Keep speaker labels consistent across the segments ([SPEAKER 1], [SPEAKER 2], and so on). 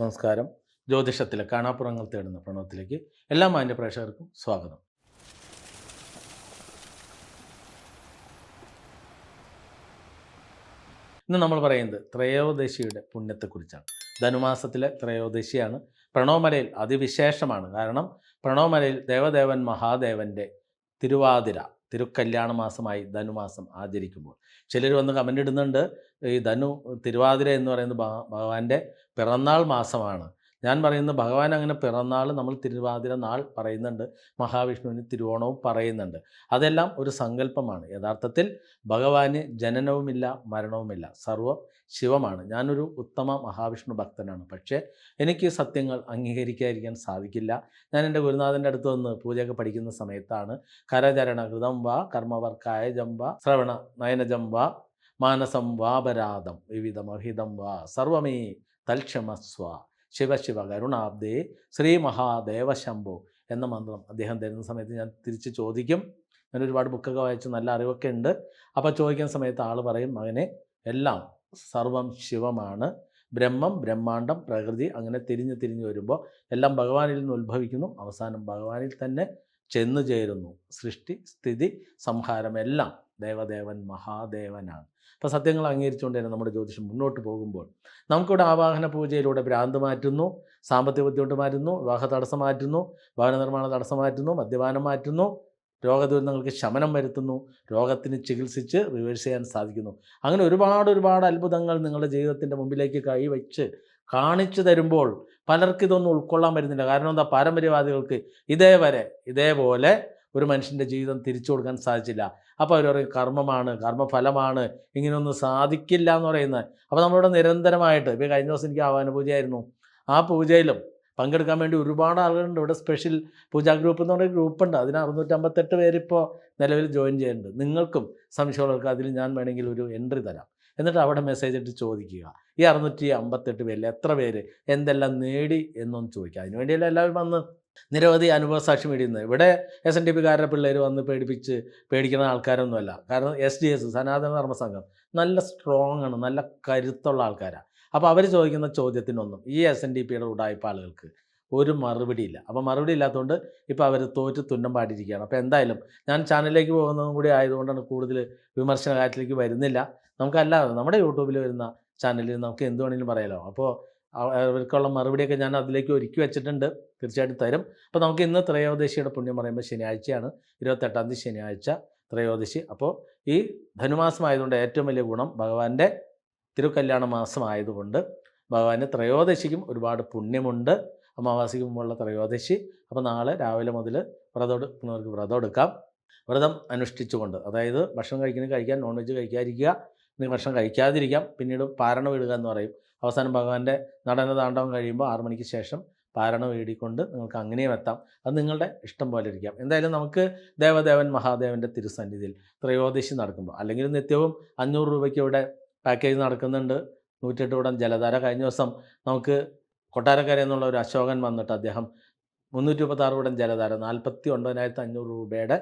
[SPEAKER 1] നമസ്കാരം. ജ്യോതിഷത്തിലെ കാണാപ്പുറങ്ങൾ തേടുന്ന പ്രണവത്തിലേക്ക് എല്ലാ മാന്യ പ്രേക്ഷകർക്കും സ്വാഗതം. ഇന്ന് നമ്മൾ പറയുന്നത് ത്രയോദശിയുടെ പുണ്യത്തെക്കുറിച്ചാണ്. ധനുമാസത്തിലെ ത്രയോദശിയാണ്. പ്രണവമലയിൽ അതിവിശേഷമാണ്. കാരണം പ്രണവമലയിൽ ദേവദേവൻ മഹാദേവന്റെ തിരുവാതിര തിരുക്കല്യാണ മാസമായി ധനുമാസം ആചരിക്കുമ്പോൾ. ചിലർ വന്ന് കമന്റ് ഇടുന്നുണ്ട് ഈ ധനു തിരുവാതിര എന്ന് പറയുന്നത് ഭഗ- ഭഗവാന്റെ പിറന്നാൾ മാസമാണ്. ഞാൻ പറയുന്ന ഭഗവാൻ അങ്ങനെ പിറന്നാൾ നമ്മൾ തിരുവാതിര നാൾ പറയുന്നുണ്ട്. മഹാവിഷ്ണുവിന് തിരുവോണവും പറയുന്നുണ്ട്. അതെല്ലാം ഒരു സങ്കല്പമാണ്. യഥാർത്ഥത്തിൽ ഭഗവാന് ജനനവുമില്ല മരണവുമില്ല. സർവ ശിവമാണ്. ഞാനൊരു ഉത്തമ മഹാവിഷ്ണു ഭക്തനാണ്. പക്ഷേ എനിക്ക് സത്യങ്ങൾ അംഗീകരിക്കാതിരിക്കാൻ സാധിക്കില്ല. ഞാൻ എന്റെ ഗുരുനാഥന്റെ അടുത്ത് വന്ന് പൂജയൊക്കെ പഠിക്കുന്ന സമയത്താണ് കരചരണ കൃതം വാ കർമ്മവർക്കായ ജംബ ശ്രവണ നയനജംബ മാനസം വാപരാധം വിവിധമഹിതം വാ സർവമേ തൽക്ഷമസ്വ. ശിവശിവ കരുണാബ്ദേ ശ്രീ മഹാദേവ ശംഭോ എന്ന മന്ത്രം അദ്ദേഹം തരുന്ന സമയത്ത് ഞാൻ തിരിച്ച് ചോദിക്കും. ഞാൻ ഒരുപാട് ബുക്കൊക്കെ വായിച്ച് നല്ല അറിവൊക്കെ ഉണ്ട്. അപ്പോൾ ചോദിക്കുന്ന സമയത്ത് ആൾ പറയും മകനെ എല്ലാം സർവം ശിവമാണ്. ബ്രഹ്മം ബ്രഹ്മാണ്ടം പ്രകൃതി അങ്ങനെ തിരിഞ്ഞ് തിരിഞ്ഞ് വരുമ്പോൾ എല്ലാം ഭഗവാനിൽ നിന്ന് ഉത്ഭവിക്കുന്നു. അവസാനം ഭഗവാനിൽ തന്നെ ചെന്നു ചേരുന്നു. സൃഷ്ടി സ്ഥിതി സംഹാരം എല്ലാം. ദേവദേവൻ മഹാദേവനാണ്. അപ്പോൾ സത്യങ്ങൾ അംഗീകരിച്ചുകൊണ്ട് തന്നെ നമ്മുടെ ജ്യോതിഷം മുന്നോട്ട് പോകുമ്പോൾ നമുക്കിവിടെ ആവാഹന പൂജയിലൂടെ ഭ്രാന്ത് മാറ്റുന്നു സാമ്പത്തിക ബുദ്ധിമുട്ട് മാറ്റുന്നു വിവാഹ തടസ്സം മാറ്റുന്നു ഭവന നിർമ്മാണ തടസ്സം മാറ്റുന്നു മദ്യപാനം മാറ്റുന്നു രോഗദുരന്തങ്ങൾക്ക് ശമനം വരുത്തുന്നു രോഗത്തിന് ചികിത്സിച്ച് റിവേഴ്സ് ചെയ്യാൻ സാധിക്കുന്നു. അങ്ങനെ ഒരുപാട് ഒരുപാട് അത്ഭുതങ്ങൾ നിങ്ങളുടെ ജീവിതത്തിന്റെ മുമ്പിലേക്ക് കൈവച്ച് കാണിച്ചു തരുമ്പോൾ പലർക്കിതൊന്നും ഉൾക്കൊള്ളാൻ പറ്റുന്നില്ല. കാരണം എന്താ? പാരമ്പര്യവാദികൾക്ക് ഇതേവരെ ഇതേപോലെ ഒരു മനുഷ്യന്റെ ജീവിതം തിരിച്ചു കൊടുക്കാൻ സാധിച്ചില്ല. അപ്പോൾ അവർ പറയും കർമ്മമാണ് കർമ്മഫലമാണ് ഇങ്ങനെയൊന്നും സാധിക്കില്ല എന്ന് പറയുന്നത്. അപ്പോൾ നമ്മളിവിടെ നിരന്തരമായിട്ട് ഇപ്പോൾ കഴിഞ്ഞ ദിവസം എനിക്ക് ആവാന പൂജയായിരുന്നു ആ പൂജയിലും പങ്കെടുക്കാൻ വേണ്ടി ഒരുപാട് ആളുകളുണ്ട്. ഇവിടെ സ്പെഷ്യൽ പൂജാ ഗ്രൂപ്പ് എന്ന് പറയുന്ന ഗ്രൂപ്പുണ്ട് അതിന് അറുന്നൂറ്റമ്പത്തെട്ട് പേരിപ്പോൾ നിലവിൽ ജോയിൻ ചെയ്യുന്നുണ്ട്. നിങ്ങൾക്കും സംശയമുള്ളവർക്ക് അതിൽ ഞാൻ വേണമെങ്കിൽ ഒരു എൻട്രി തരാം. എന്നിട്ട് അവിടെ മെസ്സേജ് ഇട്ട് ചോദിക്കുക. ഈ അറുന്നൂറ്റി അമ്പത്തെട്ട് പേരിൽ എത്ര പേര് എന്തെല്ലാം നേടി എന്നൊന്ന് ചോദിക്കുക. അതിനുവേണ്ടിയല്ല എല്ലാവരും വന്ന് നിരവധി അനുഭവ സാക്ഷ്യം ഇടുന്നത് ഇവിടെ എസ് എൻ ഡി പിക്കാരുടെ പിള്ളേർ വന്ന് പേടിപ്പിച്ച് പേടിക്കുന്ന ആൾക്കാരൊന്നുമല്ല. കാരണം എസ് ഡി എസ് സനാതന ധർമ്മ സംഘം നല്ല സ്ട്രോങ് ആണ് നല്ല കരുത്തുള്ള ആൾക്കാരാണ് അപ്പോൾ അവർ ചോദിക്കുന്ന ചോദ്യത്തിനൊന്നും ഈ എസ് എൻ ഡി പിയുടെ ഉടായ്പ ആളുകൾക്ക് ഒരു മറുപടിയില്ല അപ്പോൾ മറുപടി ഇല്ലാത്തതുകൊണ്ട് ഇപ്പോൾ അവർ തോറ്റ് തുന്നം പാടിയിരിക്കുകയാണ്. അപ്പോൾ എന്തായാലും ഞാൻ ചാനലിലേക്ക് പോകുന്നതും കൂടി ആയതുകൊണ്ടാണ് കൂടുതൽ വിമർശന കാര്യത്തിലേക്ക് വരുന്നില്ല. നമുക്കല്ലാതെ നമ്മുടെ യൂട്യൂബിൽ വരുന്ന ചാനലിൽ നമുക്ക് എന്ത് വേണമെങ്കിലും പറയാലോ. അപ്പോൾ അവർക്കുള്ള മറുപടിയൊക്കെ ഞാൻ അതിലേക്ക് ഒരുക്കി വെച്ചിട്ടുണ്ട്. തീർച്ചയായിട്ടും തരും. അപ്പോൾ നമുക്ക് ഇന്ന് ത്രയോദശിയുടെ പുണ്യം പറയുമ്പോൾ ശനിയാഴ്ചയാണ്. ഇരുപത്തെട്ടാം തീയതി ശനിയാഴ്ച ത്രയോദശി. അപ്പോൾ ഈ ധനുമാസം ആയതുകൊണ്ട് ഏറ്റവും വലിയ ഗുണം ഭഗവാന്റെ തിരുക്കല്യാണ മാസം ആയതുകൊണ്ട് ഭഗവാന് ത്രയോദശിക്കും ഒരുപാട് പുണ്യമുണ്ട്. അമാവാസിക്ക് മുമ്പുള്ള ത്രയോദശി. അപ്പോൾ നാളെ രാവിലെ മുതൽ വ്രതം എടുക്കുന്നവർക്ക് വ്രതം എടുക്കാം. വ്രതം അനുഷ്ഠിച്ചുകൊണ്ട് അതായത് ഭക്ഷണം കഴിക്കുന്നത് കഴിക്കാൻ നോൺ വെജ് കഴിക്കാതിരിക്കുക ഭക്ഷണം കഴിക്കാതിരിക്കാം പിന്നീട് പാരണ വിടുക എന്ന് പറയും. അവസാനം ഭഗവാന്റെ നടന താണ്ഡവം കഴിയുമ്പോൾ ആറു മണിക്ക് ശേഷം പാരണ വീടിക്കൊണ്ട് നിങ്ങൾക്ക് അങ്ങനെയും എത്താം. അത് നിങ്ങളുടെ ഇഷ്ടം പോലെ ഇരിക്കാം. എന്തായാലും നമുക്ക് ദേവദേവൻ മഹാദേവന്റെ തിരുസന്നിധിയിൽ ത്രയോദശി നടക്കുമ്പോൾ അല്ലെങ്കിൽ നിത്യവും അഞ്ഞൂറ് രൂപയ്ക്ക് ഇവിടെ പാക്കേജ് നടക്കുന്നുണ്ട്. നൂറ്റെട്ട് കൂടം ജലധാര. കഴിഞ്ഞ ദിവസം നമുക്ക് കൊട്ടാരക്കര എന്നുള്ള ഒരു അശോകൻ വന്നിട്ട് അദ്ദേഹം മുന്നൂറ്റി മുപ്പത്താറ് കൂടം ജലധാര നാൽപ്പത്തി ഒൻപതിനായിരത്തി അഞ്ഞൂറ് രൂപയുടെ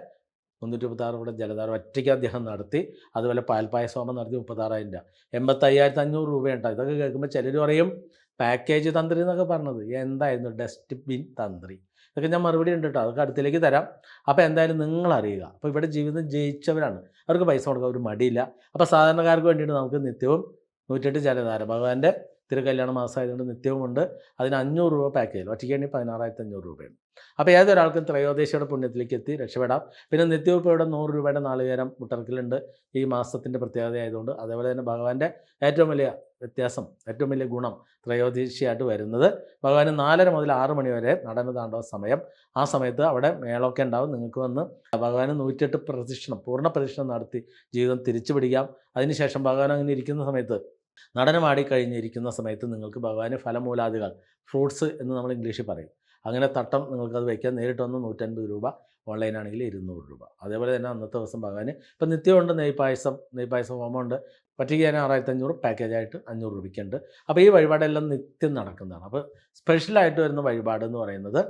[SPEAKER 1] മുന്നൂറ്റി മുപ്പത്താറ് കൂടം ജലധാര ഒറ്റയ്ക്ക് അദ്ദേഹം നടത്തി അതുപോലെ പാൽപ്പായസോമം നടത്തി മുപ്പത്താറായിരം രൂപ. എൺപത്തയ്യായിരത്തി അഞ്ഞൂറ് രൂപയുണ്ട്. ഇതൊക്കെ കേൾക്കുമ്പോൾ ചിലർ പറയും പാക്കേജ് തന്ത്രി എന്നൊക്കെ പറഞ്ഞത്. എന്തായിരുന്നു? ഡസ്റ്റ്ബിൻ തന്ത്രി. ഇതൊക്കെ ഞാൻ മറുപടി ഉണ്ട് കേട്ടോ. അതൊക്കെ അടുത്തിലേക്ക് തരാം. അപ്പോൾ എന്തായാലും നിങ്ങൾ അറിയുക അപ്പോൾ ഇവിടെ ജീവിതം ജയിച്ചവരാണ്. അവർക്ക് പൈസ കൊടുക്കാൻ ഒരു മടിയില്ല. അപ്പോൾ സാധാരണക്കാർക്ക് വേണ്ടിയിട്ട് നമുക്ക് നിത്യവും നൂറ്റെട്ട് ജലധാര ഭഗവാന്റെ തിരുക്കല്യാണ മാസമായതുകൊണ്ട് നിത്യവുമുണ്ട്. അതിന് അഞ്ഞൂറ് രൂപ പാക്കേജ് ഒറ്റയ്ക്കാണെങ്കിൽ പതിനാറായിരത്തി അഞ്ഞൂറ് രൂപയാണ് അപ്പോൾ ഏതൊരാൾക്കും ത്രയോദശിയുടെ പുണ്യത്തിലേക്ക് എത്തി രക്ഷപ്പെടാം. പിന്നെ നിത്യവുപ്പയുടെ നൂറ് രൂപയുടെ നാളികേരം മുട്ടർക്കിലുണ്ട് ഈ മാസത്തിന്റെ പ്രത്യേകത ആയതുകൊണ്ട് അതേപോലെ തന്നെ ഭഗവാന്റെ ഏറ്റവും വലിയ വ്യത്യാസം ഏറ്റവും വലിയ ഗുണം ത്രയോദശിയായിട്ട് വരുന്നത്. ഭഗവാന് നാലര മുതൽ ആറ് മണി വരെ താണ്ഡവ സമയം. ആ സമയത്ത് അവിടെ മേളമൊക്കെ ഉണ്ടാവും. നിങ്ങൾക്ക് വന്ന് ഭഗവാന് നൂറ്റെട്ട് പ്രദക്ഷിണം പൂർണ പ്രദക്ഷിണം നടത്തി ജീവിതം തിരിച്ചു പിടിക്കാം അതിനുശേഷം ഭഗവാൻ അങ്ങനെ ഇരിക്കുന്ന സമയത്ത് നടനമാടി കഴിഞ്ഞിരിക്കുന്ന സമയത്ത് നിങ്ങൾക്ക് ഭഗവാന് ഫലമൂലാദികൾ ഫ്രൂട്ട്സ് എന്ന് നമ്മൾ ഇംഗ്ലീഷിൽ പറയും. അങ്ങനെ തട്ടം നിങ്ങൾക്കത് വയ്ക്കാൻ നേരിട്ട് വന്ന് നൂറ്റൻപത് രൂപ ഓൺലൈനാണെങ്കിൽ ഇരുന്നൂറ് രൂപ. അതേപോലെ തന്നെ അന്നത്തെ ദിവസം ഭഗവാന് ഇപ്പം നിത്യമുണ്ട് നെയ്പായസം നെയ്പായസം ഹോമമുണ്ട്. പറ്റിക്ക് ഞാൻ ആറായിരത്തി അഞ്ഞൂറ് പാക്കേജായിട്ട് അഞ്ഞൂറ് രൂപയ്ക്കുണ്ട്. അപ്പോൾ ഈ വഴിപാടെല്ലാം നിത്യം നടക്കുന്നതാണ്. അപ്പോൾ സ്പെഷ്യലായിട്ട് വരുന്ന വഴിപാട് എന്ന് പറയുന്നത്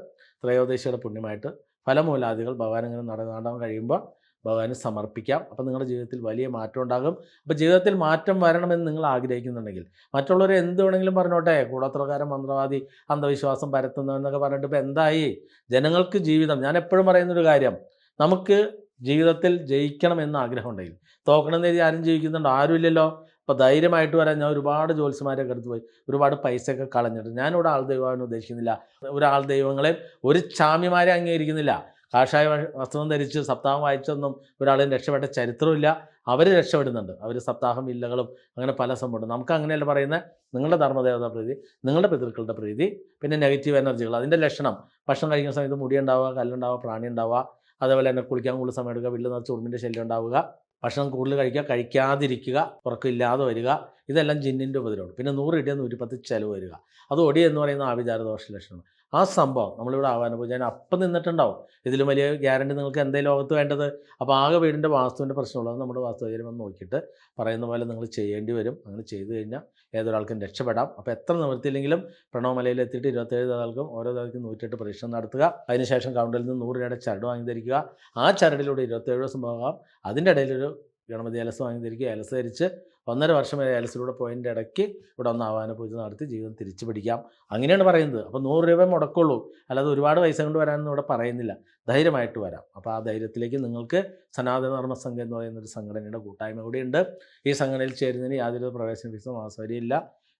[SPEAKER 1] ത്രയോദശിയുടെ പുണ്യമായിട്ട് ഫലമൂലാദികൾ ഭഗവാൻ ഇങ്ങനെ നടന്നാടാൻ കഴിയുമ്പോൾ ഭഗവാന് സമർപ്പിക്കാം. അപ്പം നിങ്ങളുടെ ജീവിതത്തിൽ വലിയ മാറ്റം ഉണ്ടാകും. അപ്പോൾ ജീവിതത്തിൽ മാറ്റം വരണമെന്ന് നിങ്ങൾ ആഗ്രഹിക്കുന്നുണ്ടെങ്കിൽ മറ്റുള്ളവർ എന്ത് വേണമെങ്കിലും പറഞ്ഞോട്ടെ. കൂടാത്രകാരൻ മന്ത്രവാദി അന്ധവിശ്വാസം പരത്തുന്നവെന്നൊക്കെ പറഞ്ഞിട്ട് ഇപ്പോൾ എന്തായി? ജനങ്ങൾക്ക് ജീവിതം. ഞാൻ എപ്പോഴും പറയുന്നൊരു കാര്യം നമുക്ക് ജീവിതത്തിൽ ജയിക്കണം എന്ന് ആഗ്രഹം ഉണ്ടെങ്കിൽ തോക്കണമെന്ന് ആരും ജീവിക്കുന്നുണ്ടോ? ആരുമില്ലല്ലോ? അപ്പോൾ ധൈര്യമായിട്ട് വരാൻ ഞാൻ ഒരുപാട് ജ്യോത്സ്യമാരൊക്കെ എടുത്ത് പോയി ഒരുപാട് പൈസയൊക്കെ കളഞ്ഞിട്ട്. ഞാനിവിടെ ആൾ ദൈവമാകാൻ ഉദ്ദേശിക്കുന്നില്ല. ഒരാൾ ദൈവങ്ങളെ ഒരു ചാമ്യമാരെ അംഗീകരിക്കുന്നില്ല. കാഷായ വസ്ത്രം ധരിച്ച് സപ്താഹം വായിച്ചൊന്നും ഒരാളും രക്ഷപ്പെട്ട ചരിത്രമില്ല അവർ രക്ഷപ്പെടുന്നുണ്ട്. അവർ സപ്താഹം ഇല്ലകളും അങ്ങനെ പല സംഭവമുണ്ട്. നമുക്ക് അങ്ങനെയല്ല പറയുന്നത്. നിങ്ങളുടെ ധർമ്മദേവതാ പ്രീതി നിങ്ങളുടെ പിതൃക്കളുടെ പ്രീതി പിന്നെ നെഗറ്റീവ് എനർജികൾ അതിന്റെ ലക്ഷണം. ഭക്ഷണം കഴിക്കുന്ന സമയത്ത് മുടി ഉണ്ടാവുക കല്ലുണ്ടാവുക പ്രാണി ഉണ്ടാവുക അതേപോലെ തന്നെ കുളിക്കാൻ കൂടുതൽ സമയം എടുക്കുക വീട്ടിൽ നിറച്ച് ഉറുമ്പിന്റെ ശല്യം ഉണ്ടാവുക ഭക്ഷണം കൂടുതൽ കഴിക്കുക കഴിക്കാതിരിക്കുക ഉറക്കമില്ലാതെ വരിക ഇതെല്ലാം ജിന്നിന്റെ ഉപദ്രവമാണ്. പിന്നെ നൂറ് കിട്ടിയാൽ നൂറ്റിപ്പത്ത് ചിലവ് വരിക. അത് ഒടി എന്ന് പറയുന്ന ആഭിചാര ദോഷ ലക്ഷണം ആ സംഭവം നമ്മളിവിടെ ആവാൻ പോകും. ഞാൻ അപ്പം നിന്നിട്ടുണ്ടാവും. ഇതിലും വലിയ ഗ്യാരണ്ടി നിങ്ങൾക്ക് എന്തേ ലോകത്ത് വേണ്ടത്? അപ്പോൾ ആകെ വീടിന്റെ വാസ്തുവിന്റെ പ്രശ്നമുള്ളത് നമ്മുടെ വാസ്തുചര്യം ഒന്ന് നോക്കിയിട്ട് പറയുന്ന പോലെ നിങ്ങൾ ചെയ്യേണ്ടി വരും. അങ്ങനെ ചെയ്തു കഴിഞ്ഞാൽ ഏതൊരാൾക്കും രക്ഷപ്പെടാം. അപ്പോൾ എത്ര നിവൃത്തിയില്ലെങ്കിലും പ്രണവമലയിൽ എത്തിയിട്ട് ഇരുപത്തേഴ് ആൾക്കും ഓരോ ദിവസം നൂറ്റെട്ട് പരീക്ഷണം നടത്തുക. അതിനുശേഷം കൗണ്ടറിൽ നിന്ന് നൂറ് രൂപയുടെ ചരട് വാങ്ങി ആ ചരടിലൂടെ ഇരുപത്തേഴ് ദിവസം പോകാം. അതിന്റെ ഇടയിലൊരു ഗണപതി ഏലസ് വാങ്ങി ധരിക്കുക. ധരിച്ച് ഒന്നര വർഷം വരെ ഏലസിലൂടെ പോയതിന്റെ ഇടയ്ക്ക് ഇവിടെ ഒന്ന് ആവാന പൂജ നടത്തി ജീവിതം തിരിച്ചു പിടിക്കാം. അങ്ങനെയാണ് പറയുന്നത്. അപ്പോൾ നൂറ് രൂപ മുടക്കുള്ളൂ. അല്ലാതെ ഒരുപാട് പൈസ കൊണ്ട് വരാനൊന്നും ഇവിടെ പറയുന്നില്ല. ധൈര്യമായിട്ട് വരാം. അപ്പോൾ ആ ധൈര്യത്തിലേക്ക് നിങ്ങൾക്ക് സനാതന ധർമ്മ സംഘം എന്ന് പറയുന്ന ഒരു സംഘടനയുടെ കൂട്ടായ്മ കൂടിയുണ്ട്. ഈ സംഘടനയിൽ ചേരുന്നതിന് യാതൊരു പ്രവേശന ഫീസും ആസ്വര്യമില്ല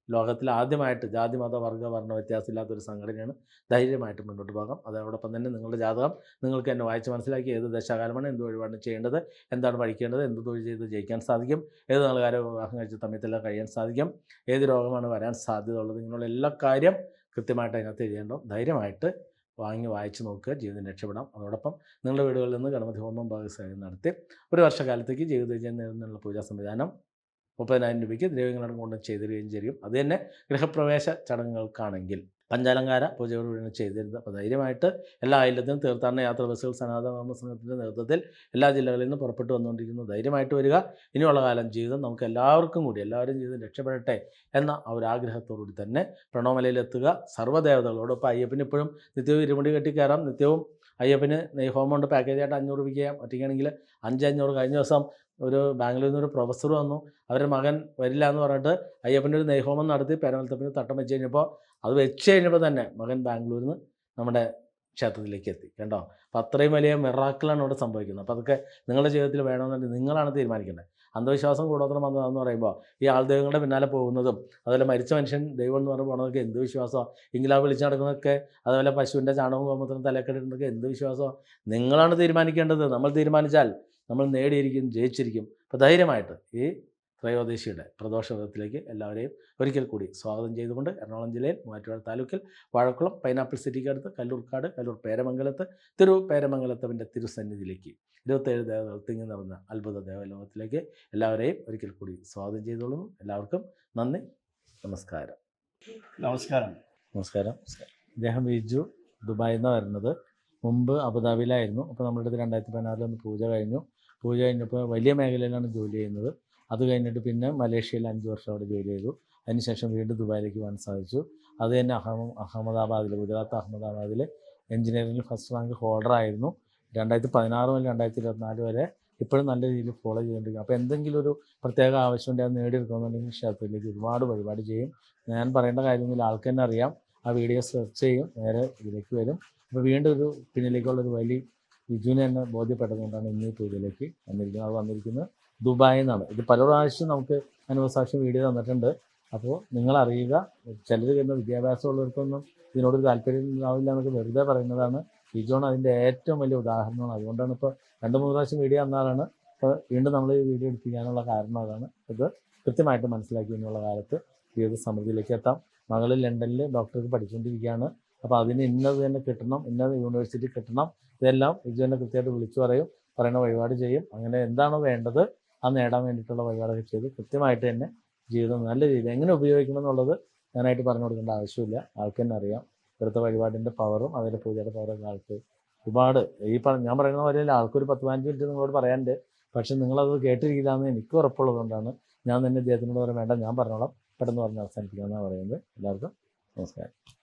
[SPEAKER 1] ലോകത്തിൽ ആദ്യമായിട്ട് ജാതി മത വർഗ വർണ വ്യത്യാസമില്ലാത്ത ഒരു സംഘടനയാണ് ധൈര്യമായിട്ട് മുന്നോട്ട് പോകാം. അതോടൊപ്പം തന്നെ നിങ്ങളുടെ ജാതകം നിങ്ങൾക്ക് എന്നെ വായിച്ച് മനസ്സിലാക്കി ഏത് ദശാകാലമാണ് എന്ത് വഴിപാടാണ് ചെയ്യേണ്ടത് എന്താണ് പഠിക്കേണ്ടത് എന്ത് തൊഴിൽ ചെയ്ത് ജയിക്കാൻ സാധിക്കും ഏത് നാളുകാരെ വിവാഹം കഴിച്ച സമയത്തെല്ലാം കഴിയാൻ സാധിക്കും ഏത് രോഗമാണ് വരാൻ സാധ്യത ഉള്ളത് ഇങ്ങനെയുള്ള എല്ലാ കാര്യം കൃത്യമായിട്ട് അതിനകത്ത് എഴുതേണ്ടോ ധൈര്യമായിട്ട് വാങ്ങി വായിച്ച് നോക്കുക ജീവിതം രക്ഷപ്പെടാം. അതോടൊപ്പം നിങ്ങളുടെ വീടുകളിൽ നിന്ന് ഗണപതി ഹോമം ഭാഗസ്വാഗതം നടത്തി ഒരു വർഷകാലത്തേക്ക് ജീവിത വിജയം നേടുന്നതിനുള്ള പൂജാ സംവിധാനം മുപ്പതിനായിരം രൂപയ്ക്ക് ദ്രവ്യങ്ങളടക്കം കൊണ്ട് ചെയ്തു തരികയും ചെയ്യും. അത് തന്നെ ഗൃഹപ്രവേശ ചടങ്ങുകൾക്കാണെങ്കിൽ പഞ്ചാലങ്കാര പൂജയോടുകൂടിയാണ് ചെയ്തിരുന്നത്. അപ്പോൾ ധൈര്യമായിട്ട് എല്ലാ അയലത്തിനും തീർത്ഥാടന യാത്ര ബസ്സുകൾ സനാതന സംഘത്തിന്റെ നേതൃത്വത്തിൽ എല്ലാ ജില്ലകളിൽ നിന്നും പുറപ്പെട്ടു വന്നുകൊണ്ടിരിക്കുന്നു. ധൈര്യമായിട്ട് വരിക. ഇനിയുള്ള കാലം ജീവിതം നമുക്ക് എല്ലാവർക്കും കൂടി എല്ലാവരും ജീവിതം രക്ഷപ്പെടട്ടെ എന്ന ആ ഒരു ആഗ്രഹത്തോടുകൂടി തന്നെ പ്രണവമലയിലെത്തുക. സർവദേവതകളോടൊപ്പം അയ്യപ്പനിപ്പോഴും നിത്യവും ഇരുമുടി കെട്ടി കയറാം നിത്യവും അയ്യപ്പന് ഉണ്ട് പാക്കേജായിട്ട് അഞ്ഞൂറ് രൂപയ്ക്ക് ചെയ്യാം. ഒറ്റയ്ക്കാണെങ്കിൽ അഞ്ച് അഞ്ഞൂറ് കഴിഞ്ഞ ദിവസം ഒരു ബാംഗ്ലൂരിൽ നിന്ന് ഒരു പ്രൊഫസർ വന്നു. അവരുടെ മകൻ വരില്ല എന്ന് പറഞ്ഞിട്ട് അയ്യപ്പന്റെ ഒരു നെയ്ഹോമം നടത്തി പേരമലത്തപ്പിന് തട്ടം വെച്ച് കഴിഞ്ഞപ്പോൾ അത് വെച്ച് കഴിഞ്ഞപ്പോൾ തന്നെ മകൻ ബാംഗ്ലൂരിൽ നിന്ന് നമ്മുടെ ക്ഷേത്രത്തിലേക്ക് എത്തി കണ്ടോ? അപ്പോൾ അത്രയും വലിയ മിറാക്കിളാണ് ഇവിടെ സംഭവിക്കുന്നത്. അപ്പോൾ അതൊക്കെ നിങ്ങളുടെ ജീവിതത്തിൽ വേണമെന്നുണ്ടെങ്കിൽ നിങ്ങളാണ് തീരുമാനിക്കേണ്ടത്. അന്ധവിശ്വാസം കൂടോത്രം വന്നതെന്ന് പറയുമ്പോൾ ഈ ആൾദൈവങ്ങളുടെ പിന്നാലെ പോകുന്നതും അതുപോലെ മരിച്ച മനുഷ്യൻ ദൈവം എന്ന് പറഞ്ഞ് പോണതൊക്കെ എന്ത് വിശ്വാസമാണ് ഇംഗ്ലാവ് വിളിച്ചു നടക്കുന്നതൊക്കെ അതുപോലെ പശുവിന്റെ ചാണകവും ഗോമത്തിനും തലക്കെട്ടിട്ടൊക്കെ എന്ത് വിശ്വാസമാണ് നിങ്ങളാണ് തീരുമാനിക്കേണ്ടത്. നമ്മൾ തീരുമാനിച്ചാൽ നമ്മൾ നേടിയിരിക്കും ജയിച്ചിരിക്കും. അപ്പോൾ ധൈര്യമായിട്ട് ഈ ത്രയോദശിയുടെ പ്രദോഷ വ്രതത്തിലേക്ക് എല്ലാവരെയും ഒരിക്കൽ കൂടി സ്വാഗതം ചെയ്തുകൊണ്ട് എറണാകുളം ജില്ലയിൽ മൂവാറ്റുപുഴ താലൂക്കിൽ വാഴക്കുളം പൈനാപ്പിൾ സിറ്റിക്ക് അടുത്ത് കല്ലൂർക്കാട് കല്ലൂർ പേരമംഗലത്ത് തിരു പേരമംഗലത്തവന്റെ തിരുസന്നിധിയിലേക്ക് ഇരുപത്തേഴ് ദേവതകൾ തിങ്ങി നിറഞ്ഞ അത്ഭുത ദേവലോകത്തിലേക്ക് എല്ലാവരെയും ഒരിക്കൽ കൂടി സ്വാഗതം ചെയ്തോളുന്നു എല്ലാവർക്കും നന്ദി. നമസ്കാരം.
[SPEAKER 2] നമസ്കാരം.
[SPEAKER 1] നമസ്കാരം. ഇദ്ദേഹം ബിജു ദുബായിൽ നിന്നാണ് വരുന്നത്. മുമ്പ് അബുദാബിയിലായിരുന്നു. അപ്പോൾ നമ്മുടെ അടുത്ത് രണ്ടായിരത്തി പതിനാറിൽ ഒന്ന് പൂജ കഴിഞ്ഞു. പൂജ കഴിഞ്ഞപ്പോൾ വലിയ മേഖലയിലാണ് ജോലി ചെയ്യുന്നത്. അത് കഴിഞ്ഞിട്ട് പിന്നെ മലേഷ്യയിൽ അഞ്ച് വർഷം അവിടെ ജോലി ചെയ്തു. അതിനുശേഷം വീണ്ടും ദുബായിലേക്ക് പോകാൻ സാധിച്ചു. അത് തന്നെ അഹമ്മ അഹമ്മദാബാദിൽ ഗുജറാത്ത് അഹമ്മദാബാദിൽ എഞ്ചിനീയറിംഗിൽ ഫസ്റ്റ് റാങ്ക് ഹോൾഡർ ആയിരുന്നു. രണ്ടായിരത്തി പതിനാറ് മുതൽ രണ്ടായിരത്തി ഇരുപത്തിനാല് വരെ ഇപ്പോഴും നല്ല രീതിയിൽ ഫോളോ ചെയ്തുകൊണ്ടിരിക്കും അപ്പോൾ എന്തെങ്കിലും ഒരു പ്രത്യേക ആവശ്യം ഉണ്ടെങ്കിൽ അത് നേടിയെടുക്കുന്നുണ്ടെങ്കിൽ ക്ഷേത്രത്തിലേക്ക് ഒരുപാട് പരിപാടി ചെയ്യും. ഞാൻ പറയേണ്ട കാര്യമൊന്നുമില്ല ആൾക്ക് തന്നെ അറിയാം. ആ വീഡിയോ സെർച്ച് ചെയ്യും. നേരെ ഇതിലേക്ക് വരും. അപ്പോൾ വീണ്ടും ഒരു പിന്നിലേക്കുള്ള ഒരു വലി വിജുവിനെ തന്നെ ബോധ്യപ്പെട്ടതുകൊണ്ടാണ് ഇന്ന് ഈ പൂജയിലേക്ക് വന്നിരിക്കുന്നത്. അത് വന്നിരിക്കുന്നത് ദുബായിൽ നിന്നാണ്. ഇത് പല പ്രാവശ്യം നമുക്ക് അനുഭവസാക്ഷി വീഡിയോ തന്നിട്ടുണ്ട്. അപ്പോൾ നിങ്ങൾ അറിയുക ചിലർ വരുന്ന വിദ്യാഭ്യാസമുള്ളവർക്കൊന്നും ഇതിനോട് താല്പര്യം ഉണ്ടാവില്ല എന്നൊക്കെ വെറുതെ പറയുന്നതാണ് ബിജോൺ അതിന്റെ ഏറ്റവും വലിയ ഉദാഹരണമാണ് അതുകൊണ്ടാണ് ഇപ്പോൾ രണ്ട് മൂന്ന് പ്രാവശ്യം വീഡിയോ തന്നാലാണ് ഇപ്പോൾ വീണ്ടും നമ്മൾ ഈ വീഡിയോ എടുപ്പിക്കാനുള്ള കാരണം അതാണ്. ഇത് കൃത്യമായിട്ട് മനസ്സിലാക്കി എന്നുള്ള കാലത്ത് ഒരു സമൃദ്ധിയിലേക്ക് എത്താം. മകൾ ലണ്ടനിൽ ഡോക്ടർക്ക് പഠിച്ചുകൊണ്ടിരിക്കുകയാണ്. അപ്പോൾ അതിന് ഇന്നത് തന്നെ കിട്ടണം ഇന്നത് യൂണിവേഴ്സിറ്റി കിട്ടണം. ഇതെല്ലാം ബിജു തന്നെ കൃത്യമായിട്ട് വിളിച്ചു പറയും പറയുന്ന വഴിപാട് ചെയ്യും. അങ്ങനെ എന്താണോ വേണ്ടത് അത് നേടാൻ വേണ്ടിയിട്ടുള്ള വഴിപാടൊക്കെ ചെയ്ത് കൃത്യമായിട്ട് തന്നെ ജീവിതം നല്ല രീതിയിൽ എങ്ങനെ ഉപയോഗിക്കണം എന്നുള്ളത് ഞാനായിട്ട് പറഞ്ഞു കൊടുക്കേണ്ട ആവശ്യമില്ല. ആൾക്ക് തന്നെ അറിയാം. ഇവിടുത്തെ വഴിപാടിന്റെ പവറും അതിന്റെ പൂജയുടെ പവറും ആൾക്ക് ഒരുപാട്. ഈ ഞാൻ പറയുന്ന പോലെ ആൾക്കൊരു പത്ത് പതിനഞ്ച് മിനിറ്റ് നിങ്ങളോട് പറയാനുണ്ട്. പക്ഷെ നിങ്ങളത് കേട്ടിരിക്കില്ലാന്ന് എനിക്ക് ഉറപ്പുള്ളതുകൊണ്ടാണ് ഞാൻ തന്നെ ഇദ്ദേഹത്തിനോട് പറയാൻ വേണ്ട ഞാൻ പറഞ്ഞോളാം. പെട്ടെന്ന് പറഞ്ഞ് അവസാനിപ്പിക്കാമെന്നാണ് പറയുന്നത്. എല്ലാവർക്കും നമസ്കാരം.